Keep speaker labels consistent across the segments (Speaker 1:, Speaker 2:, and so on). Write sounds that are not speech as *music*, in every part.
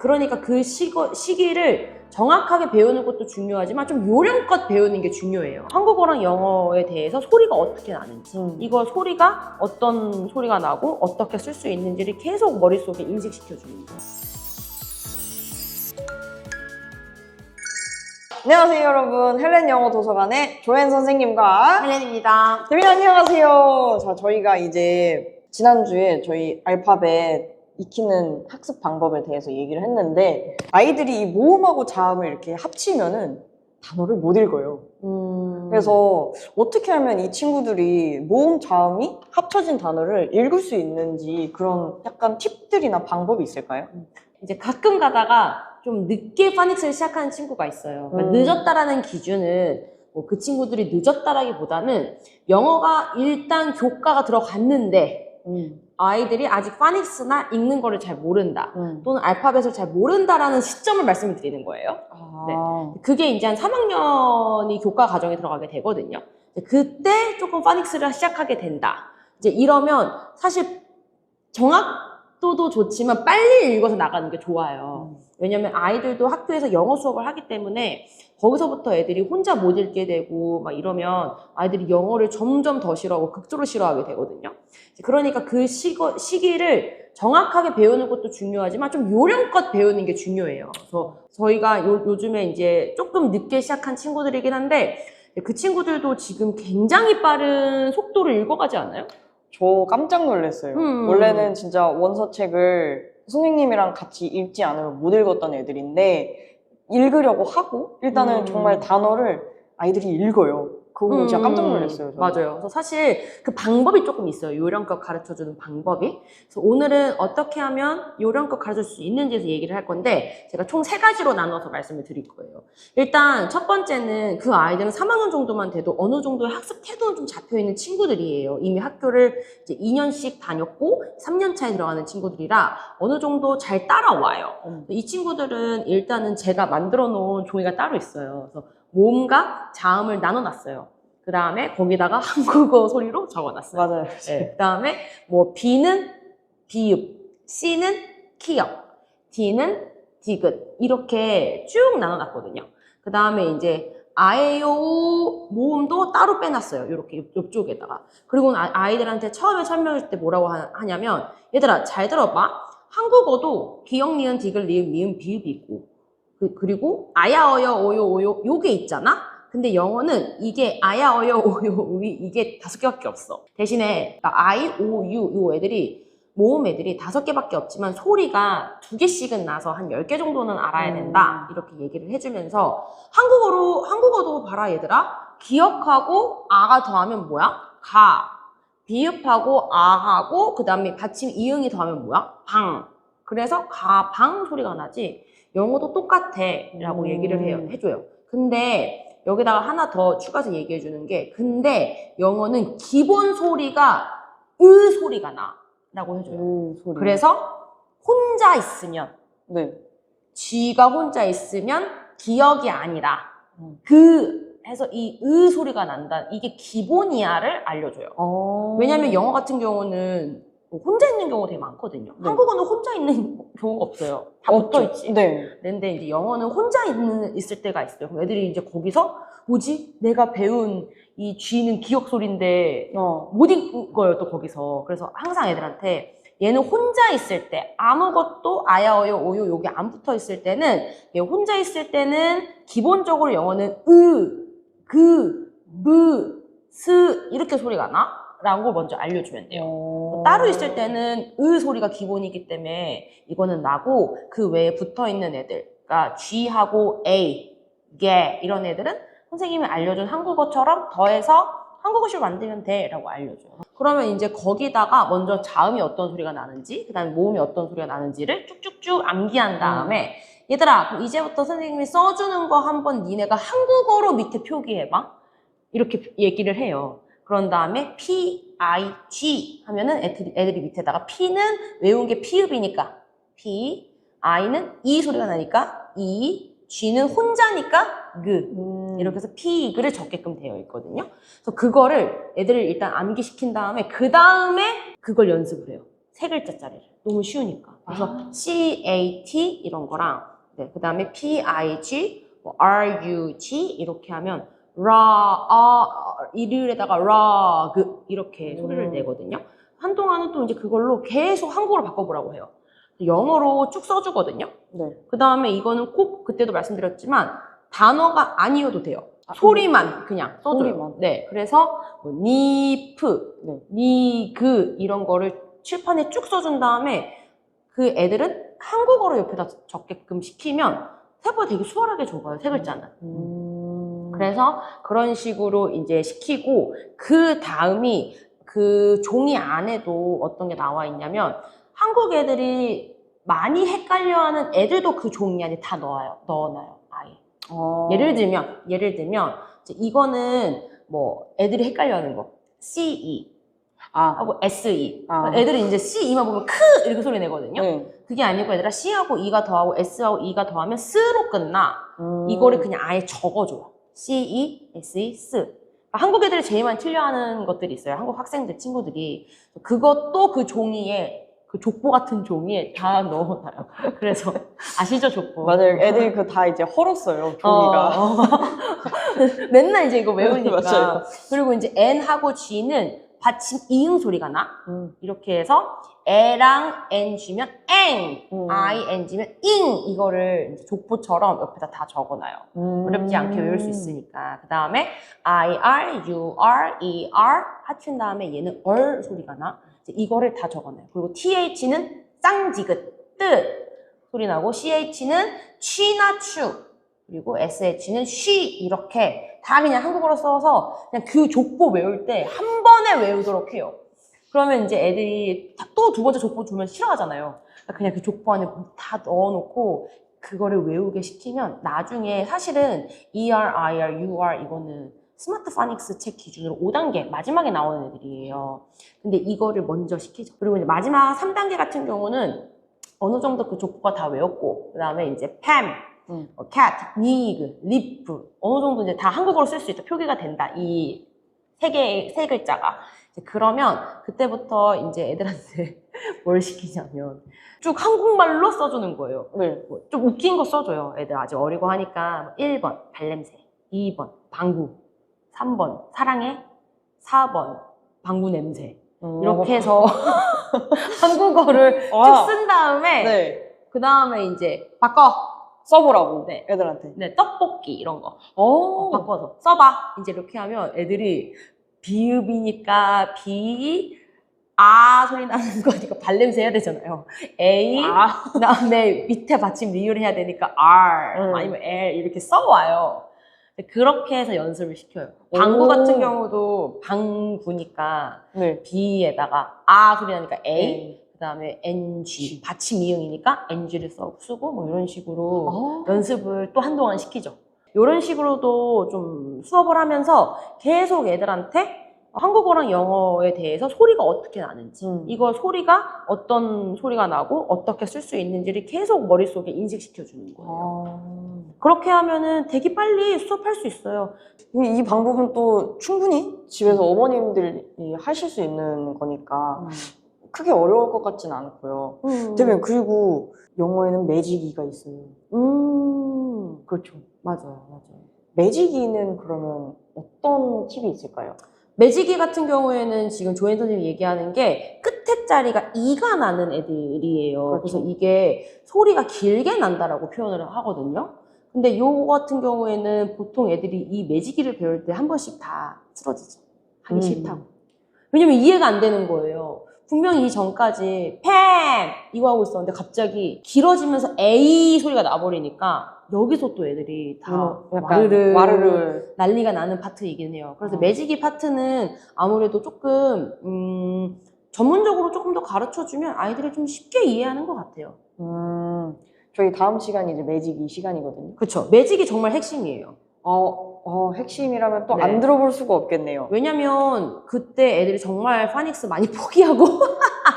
Speaker 1: 그러니까 그 시거, 시기를 정확하게 배우는 것도 중요하지만 좀 요령껏 배우는 게 중요해요. 한국어랑 영어에 대해서 소리가 어떻게 나는지,
Speaker 2: 음.
Speaker 1: 이거 소리가 어떤 소리가 나고 어떻게 쓸 수 있는지를 계속 머릿속에 인식시켜 주는 거예요.
Speaker 2: 안녕하세요 여러분 헬렌 영어 도서관의 조엔 선생님과
Speaker 1: 헬렌입니다.
Speaker 2: 대민 안녕하세요 자 저희가 이제 지난주에 저희 알파벳 익히는 학습 방법에 대해서 얘기를 했는데 아이들이 이 모음하고 자음을 이렇게 합치면은 단어를 못 읽어요
Speaker 1: 음...
Speaker 2: 그래서 어떻게 하면 이 친구들이 모음 자음이 합쳐진 단어를 읽을 수 있는지 그런 약간 팁들이나 방법이 있을까요?
Speaker 1: 이제 가끔 가다가 좀 늦게 파닉스를 시작하는 친구가 있어요. 그러니까
Speaker 2: 음.
Speaker 1: 늦었다라는 기준은 뭐 그 친구들이 늦었다라기보다는 영어가 일단 교과가 들어갔는데
Speaker 2: 음.
Speaker 1: 아이들이 아직 파닉스나 읽는 거를 잘 모른다.
Speaker 2: 음.
Speaker 1: 또는 알파벳을 잘 모른다라는 시점을 말씀을 드리는 거예요.
Speaker 2: 아.
Speaker 1: 그게 이제 한 3학년이 교과 과정에 들어가게 되거든요. 그때 조금 파닉스를 시작하게 된다. 이제 이러면 사실 정확 도도 좋지만 빨리 읽어서 나가는 게 좋아요. 왜냐면 아이들도 학교에서 영어 수업을 하기 때문에 거기서부터 애들이 혼자 못 읽게 되고 막 이러면 아이들이 영어를 점점 더 싫어하고 극도로 싫어하게 되거든요. 그러니까 그 시거, 시기를 정확하게 배우는 것도 중요하지만 좀 요령껏 배우는 게 중요해요. 그래서 저희가 요, 요즘에 이제 조금 늦게 시작한 친구들이긴 한데 그 친구들도 지금 굉장히 빠른 속도로 읽어가지 않아요?
Speaker 2: 저 깜짝 놀랐어요.
Speaker 1: 음.
Speaker 2: 원래는 진짜 원서책을 선생님이랑 같이 읽지 않으면 못 읽었던 애들인데 읽으려고 하고 일단은
Speaker 1: 음.
Speaker 2: 정말 단어를 아이들이 읽어요. 그거 진짜 깜짝 놀랐어요. 저는.
Speaker 1: 음. 맞아요. 그래서 사실 그 방법이 조금 있어요. 요령껏 가르쳐주는 방법이. 그래서 오늘은 어떻게 하면 요령껏 가르칠 수 있는지에서 얘기를 할 건데 제가 총 세 가지로 나눠서 말씀을 드릴 거예요. 일단 첫 번째는 그 아이들은 3학년 정도만 돼도 어느 정도의 학습 태도는 좀 잡혀 있는 친구들이에요. 이미 학교를 이제 2년씩 다녔고 3년 차에 들어가는 친구들이라 어느 정도 잘 따라와요.
Speaker 2: 음.
Speaker 1: 이 친구들은 일단은 제가 만들어 놓은 종이가 따로 있어요. 그래서 모음과 자음을 나눠놨어요. 그 다음에 거기다가 *laughs* 한국어 소리로 적어놨어요.
Speaker 2: 맞아요.
Speaker 1: 네. 그 다음에 뭐 B는 비읍, C는 키역, D는 디귿 이렇게 쭉 나눠놨거든요. 그 다음에 이제 아에요 모음도 따로 빼놨어요. 이렇게 옆쪽에다가. 그리고 아- 아이들한테 처음에 설명할 때 뭐라고 하- 하냐면 얘들아 잘 들어봐. 한국어도 기역, 니은, 디귿, 미음, 비읍이 있고 그, 그리고 아야, 어여, 오요, 오요 요게 있잖아? 근데 영어는 이게 아야, 어여, 오요, 오이 이게 다섯 개밖에 없어. 대신에 그러니까 I, O, U 요 애들이 모음 애들이 다섯 개밖에 없지만 소리가 두 개씩은 나서 한 열 개 정도는 알아야 된다. 이렇게 얘기를 해주면서 한국어로, 한국어도 봐라 얘들아. 기억하고 아가 더하면 뭐야? 가. 비읍하고 아하고 그 다음에 받침 이응이 더하면 뭐야? 방. 그래서 가방 소리가 나지 영어도 똑같아 라고
Speaker 2: 음.
Speaker 1: 얘기를 해요, 해줘요. 근데 여기다가 하나 더 추가해서 얘기해 주는 게 근데 영어는 기본 소리가 으 소리가 나 라고 해줘요.
Speaker 2: 음, 소리.
Speaker 1: 그래서 혼자 있으면
Speaker 2: 네.
Speaker 1: 쥐가 혼자 있으면 기억이 아니라
Speaker 2: 음.
Speaker 1: 그 해서 이 으 소리가 난다 이게 기본이야를 알려줘요.
Speaker 2: 어.
Speaker 1: 왜냐하면 영어 같은 경우는 뭐 혼자 있는 경우가 되게 많거든요.
Speaker 2: 네.
Speaker 1: 한국어는 혼자 있는 *laughs* 경우가 없어요. 다
Speaker 2: 없죠.
Speaker 1: 붙어 있지.
Speaker 2: 네.
Speaker 1: 근데 이제 영어는 혼자 있는, 있을 때가 있어요. 그럼 애들이 이제 거기서 뭐지? 내가 배운 이 쥐는 기억 소리인데
Speaker 2: 어.
Speaker 1: 못 읽어요 또 거기서. 그래서 항상 애들한테 얘는 혼자 있을 때 아무것도 아야 어여 오요 요게 안 붙어 있을 때는 얘 혼자 있을 때는 기본적으로 영어는 으, 그, 무, 스 이렇게 소리가 나? 라고 먼저 알려주면 돼요.
Speaker 2: 어.
Speaker 1: 따로 있을 때는 으 소리가 기본이기 때문에 이거는 나고 그 외에 붙어 있는 애들, 그러니까 G하고 A, 게 이런 애들은 선생님이 알려준 한국어처럼 더해서 한국어식으로 만들면 돼 라고 알려줘요. 그러면 이제 거기다가 먼저 자음이 어떤 소리가 나는지, 그 다음에 모음이 어떤 소리가 나는지를 쭉쭉쭉 암기한 다음에 얘들아 그럼 이제부터 선생님이 써주는 거 한번 니네가 한국어로 밑에 표기해봐. 이렇게 얘기를 해요. 그런 다음에 P, I, G 하면은 애들이, 애들이 밑에다가 P는 외운 게 피읍이니까 P, I는 이 소리가 나니까 이, G는 혼자니까 그.
Speaker 2: 음.
Speaker 1: 이렇게 해서 P, 그를 적게끔 되어 있거든요. 그래서 그거를 애들을 일단 암기시킨 다음에 그 다음에 그걸 연습을 해요. 세 글자짜리를. 너무 쉬우니까. 그래서
Speaker 2: 아.
Speaker 1: C-A-T 이런 거랑, 네, 그 다음에 P-I-G, 뭐 R-U-G 이렇게 하면 라, 아, 이를에다가 라, 그, 이렇게 소리를
Speaker 2: 음.
Speaker 1: 내거든요. 한동안은 또 이제 그걸로 계속 한국어로 바꿔보라고 해요. 영어로 쭉 써주거든요.
Speaker 2: 네.
Speaker 1: 그 다음에 이거는 꼭 그때도 말씀드렸지만 단어가 아니어도 돼요.
Speaker 2: 아,
Speaker 1: 소리만 그냥 써줘요.
Speaker 2: 소리만.
Speaker 1: 네, 그래서 뭐 니프,
Speaker 2: 네.
Speaker 1: 니그 이런 거를 칠판에 쭉 써준 다음에 그 애들은 한국어로 옆에다 적게끔 시키면 생각보다 되게 수월하게 적어요. 세 글자는.
Speaker 2: 음.
Speaker 1: 그래서 그런 식으로 이제 시키고 그 다음이 그 종이 안에도 어떤 게 나와 있냐면 한국 애들이 많이 헷갈려하는 애들도 그 종이 안에 다 넣어요. 넣어놔요. 아예.
Speaker 2: 어.
Speaker 1: 예를 들면 예를 들면 이거는 뭐 애들이 헷갈려하는 거 CE
Speaker 2: 아.
Speaker 1: 하고 SE.
Speaker 2: 아.
Speaker 1: 애들이 이제 CE만 보면 크 이렇게 소리 내거든요.
Speaker 2: 네.
Speaker 1: 그게 아니고 얘들아 C하고 E가 더하고 S하고 E가 더하면 스로 끝나.
Speaker 2: 음.
Speaker 1: 이거를 그냥 아예 적어줘요. C, E, S, E, S. 그러니까 한국 애들이 제일 많이 틀려하는 것들이 있어요. 한국 학생들, 친구들이. 그것도 그 종이에, 그 족보 같은 종이에 다 *laughs* 넣어놔요. 그래서, 아시죠, 족보?
Speaker 2: 맞아요. 애들이 그 다 이제 헐었어요. 종이가.
Speaker 1: 어, *laughs* 어. 맨날 이제 이거 외우니까. *laughs*
Speaker 2: 맞아요.
Speaker 1: 그리고 이제 N하고 G는 받침 이응 소리가 나.
Speaker 2: 음.
Speaker 1: 이렇게 해서 에랑 N G면 eng,
Speaker 2: 음.
Speaker 1: I N G면 ing 이거를 이제 족보처럼 옆에다 다 적어놔요.
Speaker 2: 음.
Speaker 1: 어렵지 않게 외울 수 있으니까. 그 다음에 I R, U R, E R 합친 다음에 얘는 얼 소리가 나. 이제 이거를 다 적어놔요. 그리고 TH는 쌍지긋, 뜻 소리 나고 CH는 취나 추 그리고 SH는 쉬 이렇게 다 그냥 한국어로 써서 그냥 그 족보 외울 때 한 번에 외우도록 해요. 그러면 이제 애들이 또 두 번째 족보 주면 싫어하잖아요. 그러니까 그냥 그 족보 안에 다 넣어놓고 그거를 외우게 시키면 나중에 사실은 ER, IR, UR 이거는 스마트 파닉스 책 기준으로 5단계 마지막에 나오는 애들이에요. 근데 이거를 먼저 시키죠. 그리고 이제 마지막 3단계 같은 경우는 어느 정도 그 족보가 다 외웠고 그 다음에 이제 팸,
Speaker 2: 음.
Speaker 1: 어, cat, nig, lip 어느 정도 이제 다 한국어로 쓸 수 있죠. 표기가 된다. 이 세 개, 세 글자가. 그러면 그때부터 이제 애들한테 *laughs* 뭘 시키냐면 쭉 한국말로 써주는 거예요.
Speaker 2: 네.
Speaker 1: 뭐좀 웃긴 거 써줘요. 애들 아직 어리고 하니까 1번 발냄새, 2번 방구, 3번 사랑해, 4번 방구 냄새
Speaker 2: 음.
Speaker 1: 이렇게 해서 *laughs* 한국어를
Speaker 2: 와.
Speaker 1: 쭉쓴 다음에
Speaker 2: 네.
Speaker 1: 그 다음에 이제 바꿔
Speaker 2: 써보라고.
Speaker 1: 네.
Speaker 2: 애들한테.
Speaker 1: 네, 떡볶이 이런 거
Speaker 2: 오.
Speaker 1: 바꿔서 써봐 이제 이렇게 하면 애들이 비읍이니까 비, 아 소리 나는 거니까 발냄새 해야 되잖아요. A,
Speaker 2: 아.
Speaker 1: 그 다음에 밑에 받침 리을 해야 되니까 R
Speaker 2: 음.
Speaker 1: 아니면 L 이렇게 써와요. 그렇게 해서 연습을 시켜요. 방구
Speaker 2: 오.
Speaker 1: 같은 경우도 방구니까
Speaker 2: 네.
Speaker 1: B에다가 아 소리 나니까 A,
Speaker 2: A.
Speaker 1: 그 다음에 NG 받침 이응이니까 NG를 써 쓰고 뭐 이런 식으로
Speaker 2: 어.
Speaker 1: 연습을 또 한동안 시키죠. 이런 식으로도 좀 수업을 하면서 계속 애들한테 한국어랑 영어에 대해서 소리가 어떻게 나는지,
Speaker 2: 음.
Speaker 1: 이거 소리가 어떤 소리가 나고 어떻게 쓸 수 있는지를 계속 머릿속에 인식시켜 주는 거예요.
Speaker 2: 아.
Speaker 1: 그렇게 하면은 되게 빨리 수업할 수 있어요.
Speaker 2: 이, 이 방법은 또 충분히 집에서 어머님들이 하실 수 있는 거니까 크게 어려울 것 같진 않고요.
Speaker 1: 음.
Speaker 2: 대면 그리고 영어에는 매지기가 있어요.
Speaker 1: 음, 그렇죠. 맞아요, 맞아요.
Speaker 2: 매지기는 그러면 어떤 팁이 있을까요?
Speaker 1: 매지기 같은 경우에는 지금 조엔 선생님이 얘기하는 게 끝에 자리가 이가 나는 애들이에요.
Speaker 2: 그렇죠.
Speaker 1: 그래서 이게 소리가 길게 난다라고 표현을 하거든요. 근데 요 같은 경우에는 보통 애들이 이 매지기를 배울 때 한 번씩 다 쓰러지죠. 하기
Speaker 2: 음.
Speaker 1: 싫다고. 왜냐면 이해가 안 되는 거예요. 분명히 이 전까지 팬 이거 하고 있었는데 갑자기 길어지면서 A 소리가 나버리니까 여기서 또 애들이 다
Speaker 2: 음,
Speaker 1: 와르르
Speaker 2: 와르르.
Speaker 1: 난리가 나는 파트이긴 해요. 그래서
Speaker 2: 어.
Speaker 1: 매지기 파트는 아무래도 조금 음, 전문적으로 조금 더 가르쳐주면 아이들이 좀 쉽게 이해하는 것 같아요.
Speaker 2: 음, 저희 다음 시간이 이제 매지기 시간이거든요.
Speaker 1: 그렇죠. 매직이 정말 핵심이에요.
Speaker 2: 어, 어, 핵심이라면 또
Speaker 1: 네.
Speaker 2: 안 들어볼 수가 없겠네요.
Speaker 1: 왜냐면 그때 애들이 정말 파닉스 많이 *laughs* 포기하고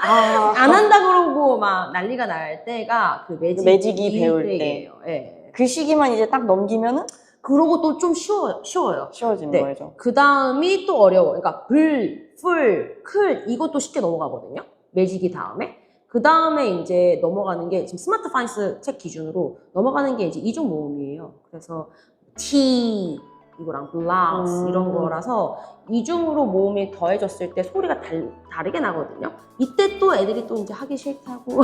Speaker 2: 아,
Speaker 1: 안 한다 그러고 막 난리가 날 때가 그 매직이,
Speaker 2: 매직이 배울 때.
Speaker 1: 때예요. 예.
Speaker 2: 그 시기만 이제 딱 넘기면은
Speaker 1: 그러고 또 좀 쉬워요. 쉬워요.
Speaker 2: 쉬워지는
Speaker 1: 네.
Speaker 2: 거죠.
Speaker 1: 그 다음이 또 어려워. 그러니까 불, 풀, 클 이것도 쉽게 넘어가거든요. 매직이 다음에 그 다음에 이제 넘어가는 게 지금 스마트 파이낸스 책 기준으로 넘어가는 게 이제 이중 모음이에요. 그래서 T 이거랑 블라스
Speaker 2: 음.
Speaker 1: 이런 거라서 이중으로 모음이 더해졌을 때 소리가 달, 다르게 나거든요. 이때 또 애들이 또 이제 하기 싫다고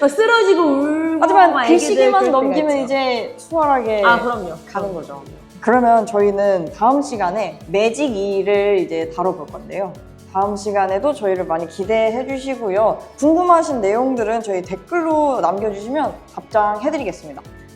Speaker 1: 막 *laughs* 쓰러지고 울고 막
Speaker 2: 하지만 그 시기만 넘기면. 이제 수월하게
Speaker 1: 아 그럼요
Speaker 2: 가는 거죠. 그러면 저희는 다음 시간에 매직 2를 이제 다뤄볼 건데요. 다음 시간에도 저희를 많이 기대해 주시고요. 궁금하신 내용들은 저희 댓글로 남겨주시면 답장해 드리겠습니다.